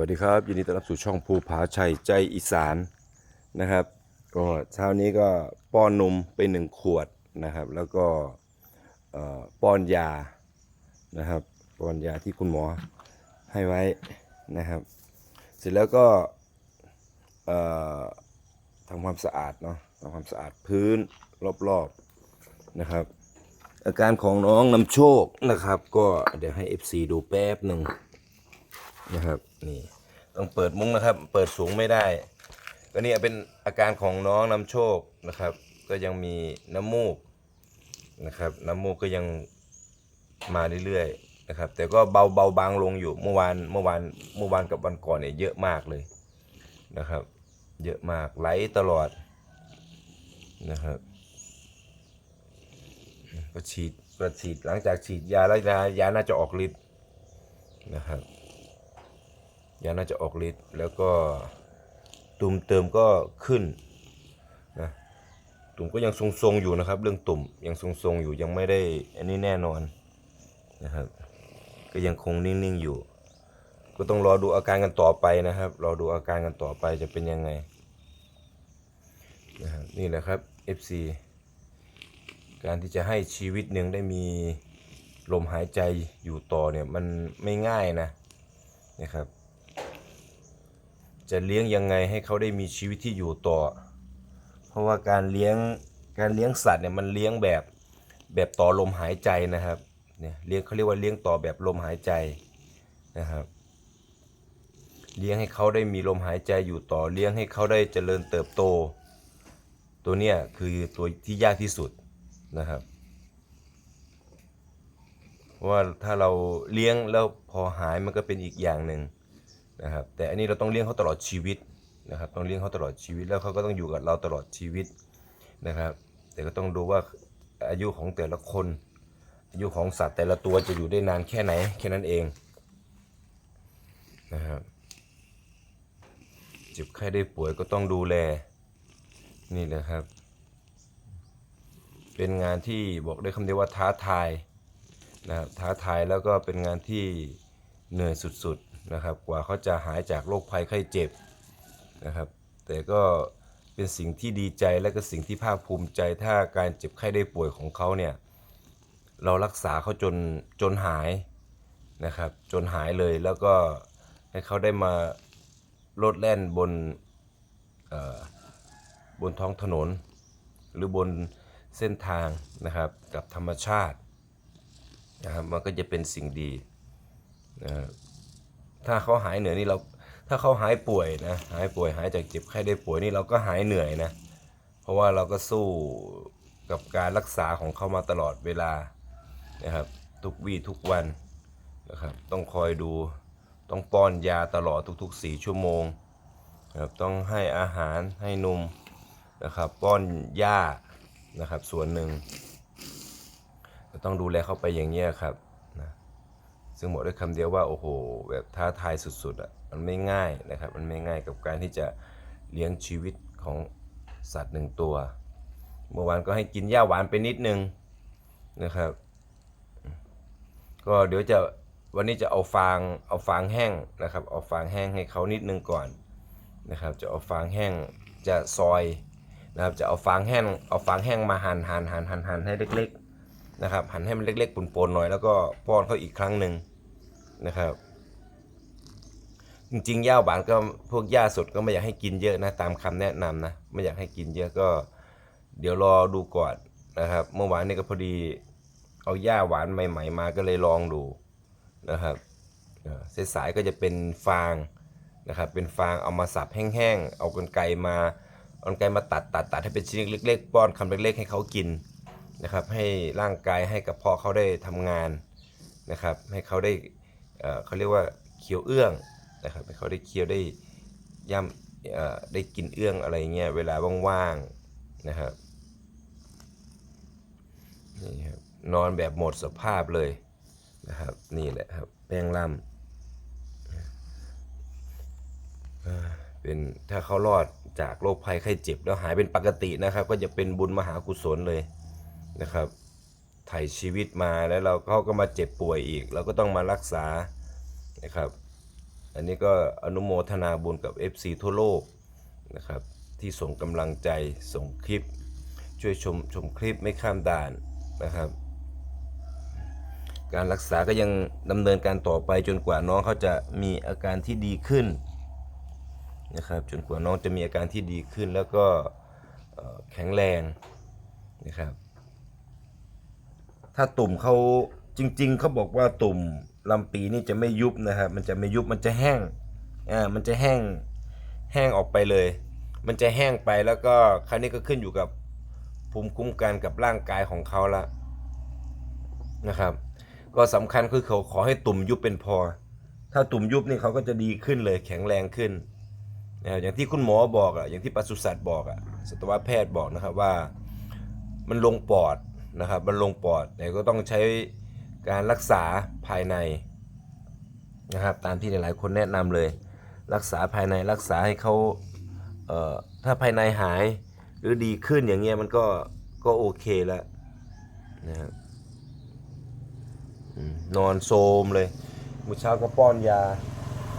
สวัสดีครับ ยินดีต้อนรับสู่ช่องภูผาชัยใจอีสานนะครับ ก็เช้านี้ก็ป้อนนมไปหนึ่งขวดนะครับ แล้วก็ป้อนยานะครับ ป้อนยาที่คุณหมอให้ไว้นะครับ เสร็จแล้วก็ทำความสะอาดเนาะทำความสะอาดพื้นรอบๆนะครับ อาการของน้องนำโชคนะครับ ก็เดี๋ยวให้ FC ดูแป๊บหนึ่ง นะครับนี่ต้องเปิดมุ้งนะครับ เปิดสูงไม่ได้ ก็นี่เป็นอาการของน้องนำโชคนะครับ ก็ยังมีน้ำมูกนะครับ น้ำมูกก็ยังมาเรื่อยๆนะครับ แต่ก็เบาเบาบางลงอยู่เมื่อวานเมื่อวานเมื่อวานกับวันก่อนเนี่ยเยอะมากเลยนะครับ เยอะมากไหลตลอดนะครับก็ฉีดก็ฉีดหลังจากฉีดยาแล้วยายาน่าจะออกฤทธิ์นะครับ ยาน่าจะออกฤทธิ์แล้วก็ตุ่มเติมก็ขึ้นนะตุ่มก็ยังทรงๆอยู่นะครับ เรื่องตุ่มยังทรงๆอยู่ยังไม่ได้อันนี้แน่นอนนะครับ ก็ยังคงนิ่งๆอยู่ ก็ต้องรอดูอาการกันต่อไปนะครับรอดูอาการกันต่อไปจะเป็นยังไงนะครับนี่แหละครับ FC การที่จะให้ชีวิตหนึ่งได้มีลมหายใจอยู่ต่อเนี่ยมันไม่ง่ายนะนะครับ จะเลี้ยงยังไงให้เขาได้มีชีวิตที่อยู่ต่อ เพราะว่าการเลี้ยงการเลี้ยงสัตว์เนี่ยมันเลี้ยงแบบแบบต่อลมหายใจนะครับเนี่ยเลี้ยงเขาเรียกว่าเลี้ยงต่อแบบลมหายใจนะครับ เลี้ยงให้เขาได้มีลมหายใจอยู่ต่อเลี้ยงให้เขาได้เจริญเติบโต ตัวเนี้ยคือตัวที่ยากที่สุดนะครับว่าถ้าเราเลี้ยงแล้วพอหายมันก็เป็นอีกอย่างหนึ่ง นะครับแต่อันนี้เราต้องเลี้ยงเขาตลอดชีวิตนะครับต้องเลี้ยงเขาตลอดชีวิตแล้วเขาก็ต้องอยู่กับเราตลอดชีวิตนะครับ แต่ก็ต้องดูว่าอายุของแต่ละคน อายุของสัตว์แต่ละตัวจะอยู่ได้นานแค่ไหนแค่นั้นเองนะครับเจ็บไข้ได้ป่วยก็ต้องดูแลนี่แหละครับ เป็นงานที่บอกได้คำเดียวว่าท้าทายนะครับท้าทายแล้วก็เป็นงานที่เหนื่อยสุดๆ นะครับ กว่าเขาจะหายจากโรคภัยไข้เจ็บนะครับ แต่ก็เป็นสิ่งที่ดีใจและก็สิ่งที่ภาคภูมิใจถ้าการเจ็บไข้ได้ป่วยของเขาเนี่ยเรารักษาเขาจนจนหายนะครับจนหายเลยแล้วก็ให้เขาได้มาโลดแล่นบนบนท้องถนน หรือบนเส้นทางนะครับกับธรรมชาตินะครับมันก็จะเป็นสิ่งดีนะครับ ถ้าเขาหายเหนื่อยนี่เราถ้าเขาหายป่วยนะหายป่วยหายจากเจ็บไข้ได้ป่วยนี่เราก็หายเหนื่อยนะเพราะว่าเราก็สู้กับการรักษาของเขามาตลอดเวลานะครับทุกวี่ทุกวันนะครับต้องคอยดูต้องป้อนยาตลอดทุกๆ4ชั่วโมงนะครับต้องให้อาหารให้นมนะครับป้อนหญ้านะครับส่วนหนึ่งต้องดูแลเขาไปอย่างนี้ยครับ ซึ่งบอกด้วยคำเดียวว่าโอ้โหแบบท้าทายสุดๆอะมันไม่ง่ายนะครับมันไม่ง่ายกับการที่จะเลี้ยงชีวิตของสัตว์หนึ่งตัว เมื่อวานก็ให้กินหญ้าหวานไปนิดนึงนะครับ ก็เดี๋ยวจะวันนี้จะเอาฟางเอาฟางแห้งนะครับ เอาฟางแห้งให้เขานิดนึงก่อนนะครับ จะเอาฟางแห้งจะซอยนะครับจะเอาฟางแห้งเอาฟางแห้งมาหั่นหั่นหั่นหั่นหั่นให้เล็กๆ นะครับหั่นให้มันเล็กๆป่นๆหน่อย แล้วก็ป้อนเขาอีกครั้งหนึ่งนะครับ จริงๆหญ้าหวานก็พวกหญ้าสดก็ไม่อยากให้กินเยอะนะตามคำแนะนำนะไม่อยากให้กินเยอะก็ เดี๋ยวรอดูก่อนนะครับ เมื่อวานนี้ก็พอดีเอาหญ้าหวานใหม่ ๆ มาก็เลยลองดูนะครับเอ่อสายๆก็จะเป็นฟางนะครับเป็นฟางเอามาสับแห้งๆ เอากรรไกรมาเอากรรไกรมาตัดตัดตัดให้เป็นชิ้นเล็กๆป้อนคำเล็กๆให้เขากิน นะครับให้ร่างกายให้กระเพาะเขาได้ทำงานนะครับให้เขาได้เขาเรียกว่าเคี้ยวเอื้องนะครับให้เขาได้เคี้ยวได้ย่ำได้กินเอื้องอะไรเงี้ยเวลาว่างๆนะครับนี่ครับนอนแบบหมดสภาพเลยนะครับนี่แหละครับแป้งล่ำเป็นถ้าเขารอดจากโรคภัยไข้เจ็บแล้วหายเป็นปกตินะครับ ก็จะเป็นบุญมหากุศลเลย นะครับไถ่ชีวิตมาแล้วเราเขาก็มาเจ็บป่วยอีก เราก็ต้องมารักษานะครับ อันนี้ก็อนุโมทนาบุญกับ FC ทั่วโลกนะครับ ที่ส่งกำลังใจส่งคลิป ช่วยชมชมคลิปไม่ข้ามด่านนะครับ การรักษาก็ยังดำเนินการต่อไปจนกว่าน้องเขาจะมีอาการที่ดีขึ้นนะครับจนกว่าน้องจะมีอาการที่ดีขึ้นแล้วก็แข็งแรงนะครับ ถ้าตุ่มเขาจริง ๆเขาบอกว่าตุ่มลำปีนี่จะไม่ยุบนะครับมันจะไม่ยุบมันจะแห้งอ่ามันจะแห้งแห้งออกไปเลย มันจะแห้งไปแล้วก็คราวนี้ก็ขึ้นอยู่กับภูมิคุ้มกันกับร่างกายของเขาละนะครับ ก็สำคัญคือเขาขอให้ตุ่มยุบเป็นพอ ถ้าตุ่มยุบนี่เขาก็จะดีขึ้นเลยแข็งแรงขึ้นนะอย่างที่คุณหมอบอกอะอย่างที่ปศุสัตว์บอกอะสัตวแพทย์บอกนะครับว่า มันลงปอด นะครับมันลงปอดแต่ก็ต้องใช้การรักษาภายในนะครับตามที่หลายๆ คนแนะนำเลย รักษาภายในรักษาให้เขาเอ่อถ้าภายในหายหรือดีขึ้นอย่างเงี้ยมันก็ก็โอเคแล้วนะครับนอนโซมเลยมื้อเช้าก็ป้อนยา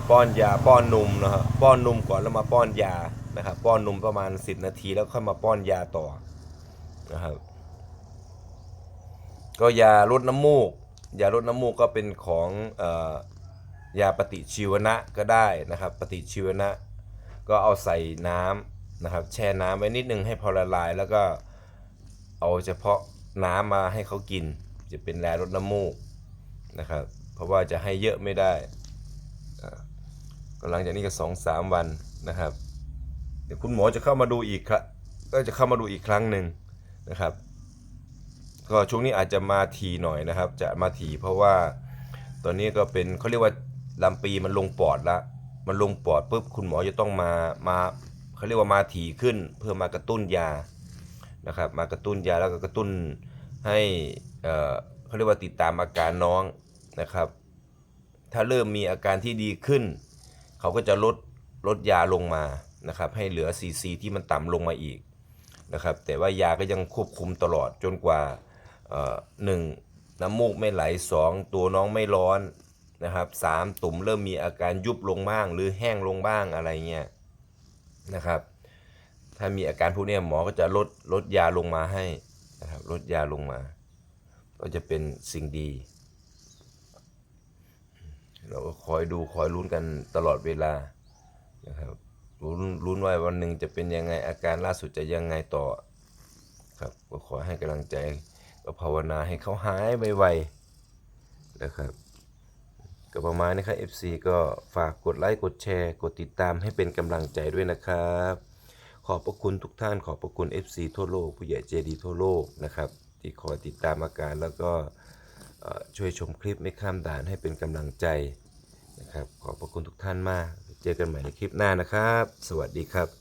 ป้อนยาป้อนนมนะครับป้อนนมก่อนแล้วมาป้อนยานะครับ ป้อนนมประมาณ 10 นาทีแล้วค่อยมาป้อนยาต่อนะครับ ก็ยาลดน้ำมูก ยาลดน้ำมูกก็เป็นของออยาปฏิชีวนะก็ได้นะครับ ปฏิชีวนะ ก็เอาใส่น้ำนะครับ แช่น้ำไว้นิดนึงให้พอละลาย แล้วก็เอาเฉพาะน้ำมาให้เขากิน จะเป็นยาลดน้ำมูกนะครับ เพราะว่าจะให้เยอะไม่ได้ก็หลังจากนี้ก็สองสามวันนะครับ เดี๋ยวคุณหมอจะเข้ามาดูอีกครับก็จะเข้ามาดูอีกครั้งหนึ่งนะครับ ก็ช่วงนี้อาจจะมาทีหน่อยนะครับ จะมาทีเพราะว่าตอนนี้ก็เป็นเขาเรียกว่าลำปีมันลงปอดละมันลงปอดปุ๊บคุณหมอจะต้องมามาเขาเรียกว่ามาถี่ขึ้น เพื่อมากระตุ้นยานะครับ มากระตุ้นยาแล้วก็กระตุ้นให้เออเขาเรียกว่าติดตามอาการน้องนะครับ ถ้าเริ่มมีอาการที่ดีขึ้น เขาก็จะลดลดยาลงมานะครับ ให้เหลือซีซีที่มันต่ำลงมาอีกนะครับ แต่ว่ายาก็ยังควบคุมตลอดจนกว่า หนึ่งน้ำมูกไม่ไหลสองตัวน้องไม่ร้อนนะครับสามตุ่มเริ่มมีอาการยุบลงบ้าง หรือแห้งลงบ้างอะไรเงี้ยนะครับ ถ้ามีอาการพวกนี้หมอก็จะลดลดยาลงมาให้นะครับลดยาลงมา ก็จะเป็นสิ่งดี เราก็คอยดูคอยลุ้นกันตลอดเวลานะครับลุ้นลุ้นว่าวันหนึ่งจะเป็นยังไงอาการล่าสุดจะยังไงต่อครับก็ขอให้กำลังใจ ก็ภาวนาให้เขาหายไวๆนะครับก็ประมาณนี้ครับ FC ก็ฝากกดไลค์กดแชร์ กดติดตามให้เป็นกำลังใจด้วยนะครับ ขอบพระคุณทุกท่านขอบพระคุณ FC ทั่วโลกผู้ใหญ่เจดีทั่วโลกนะครับที่คอยติดตามอาการแล้วก็ช่วยชมคลิปไม่ข้ามด่านให้เป็นกำลังใจนะครับ ขอบพระคุณทุกท่านมาก เจอกันใหม่ในคลิปหน้านะครับ สวัสดีครับ